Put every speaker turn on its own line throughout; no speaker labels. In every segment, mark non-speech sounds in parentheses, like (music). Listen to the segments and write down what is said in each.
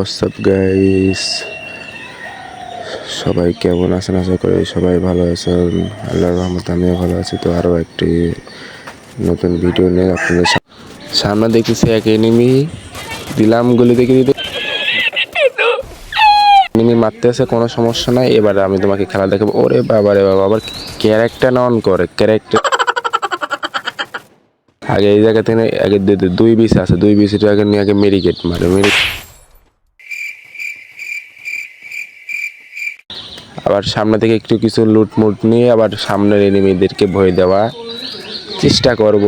WhatsApp guys সবাই কেমন আছেন? আশা করি সবাই ভালো আছেন। আল্লাহর রহমত আমিও ভালো আছি। তো আরও একটি নতুন ভিডিও নিয়ে আপনাদের সামনে দেখতেছি এক এনিমি দিলাম গুলি দেখে দিতে। এনিমি মারতে আছে, কোনো সমস্যা নাই। এবারে আমি তোমাকে খেলা দেখাবো। ওরে বাবা রে বাবা, আবার ক্যারেক্টার অন করে ক্যারেক্টার আগে এই জায়গা থেকে আগে দুই বিষ আছে। দুই বিষ আগে নিয়ে আগে মেরিকেট মারে। মেরি আবার সামনে থেকে একটু কিছু লুট মুট নিয়ে আবার সামনের এনিমিদেরকে ভয় দেওয়া চেষ্টা করব।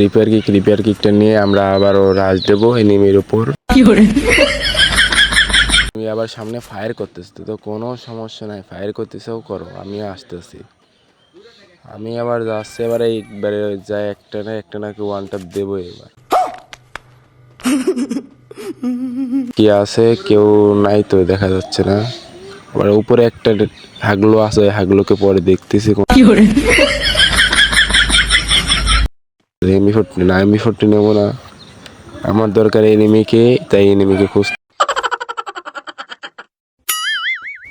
রিপেয়ার কিক রিপেয়ার কিকটা নিয়ে আমরা আবারও রাজ দেবো এনিমির উপর। আমি আবার সামনে ফায়ার করতেছি তো কোনো সমস্যা নাই ফায়ার করতেছেও করো আমিও আসতেছি। আমি আবার যাচ্ছি এবারে একবারে যাই একটা না একটা নাকি ওয়ান টাপ দেবো এবার। (laughs) কি আছে, কেউ নাই তো, দেখা যাচ্ছে না। আবার উপরে একটা হাগলো আছে হাগলোকে পরে দেখতেছি। এমি ফোরটি না এমি ফোরটি নেব না। আমার দরকার এনিমিকে তাই এনিমিকে খুঁজ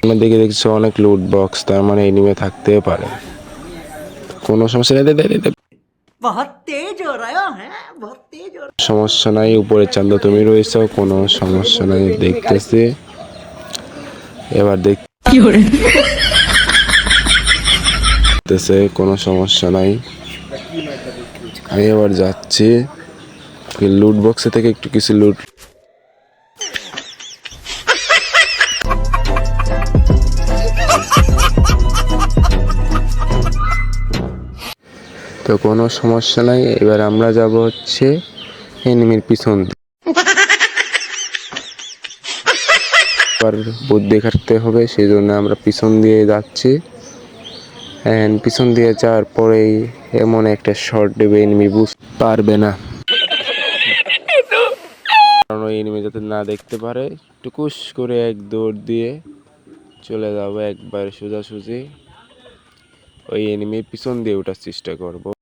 আমার দেখে দেখছি অনেক লুট বক্স তার মানে এনিমে থাকতে পারে। কোনো সমস্যা নেই সমস্যা নাই উপরে চান্দ তুমি রয়েছো কোনো সমস্যা নাই দেখতেছি। এবার দেখতেছে কোনো সমস্যা নাই। আমি এবার যাচ্ছি। লুট বক্সে থেকে একটু কিছু লুট তো কোনো সমস্যা নাই। এবার আমরা যাব হচ্ছে এনিমির পিছন। আবার বুদ্ধি খাটতে হবে সেই জন্য আমরা পিছন দিয়ে যাচ্ছি। অ্যান্ড পিছন দিয়ে যাওয়ার পরেই এমন একটা শর্ট দেবে এনিমি বুঝতে পারবে না। কারণ ওই এনিমি যাতে না দেখতে পারে, টুকুস করে এক দৌড় দিয়ে চলে যাব একবার সোজাসুজি। ওই এনিমির পিছন দিয়ে ওঠার চেষ্টা করব।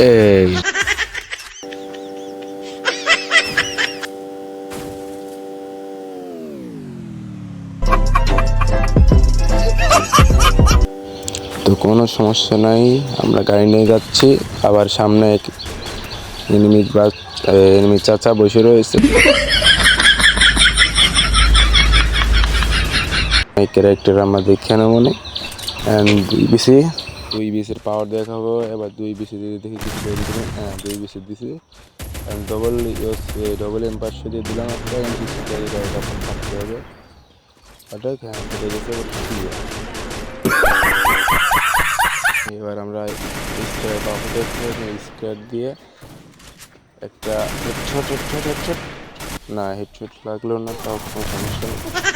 এই। তো কোনো সমস্যা নাই, আমরা গাড়ি নিয়ে যাচ্ছি। আবার সামনে এক চাচা বসে রয়েছে। ক্যারেক্টার আমরা দেখে নেব অ্যান্ড বিসি দুই বিসির পাওয়ার দেখাবো। এবার দুই বিসি দিয়ে দেখি কিছু দিয়ে দিবেন হ্যাঁ দুই বিসি দিছি। ডবল ডবল এম পাঁচশো দিয়ে দিলাম একটা এম পিসি তখন থাকতে হবে। ওটা হ্যাঁ এবার আমরা স্কোয়ার স্কোয়ার দিয়ে একটা হেডশট হেডশট হেডশট না হেডশট লাগল না, তাও কোনো সমস্যা নেই।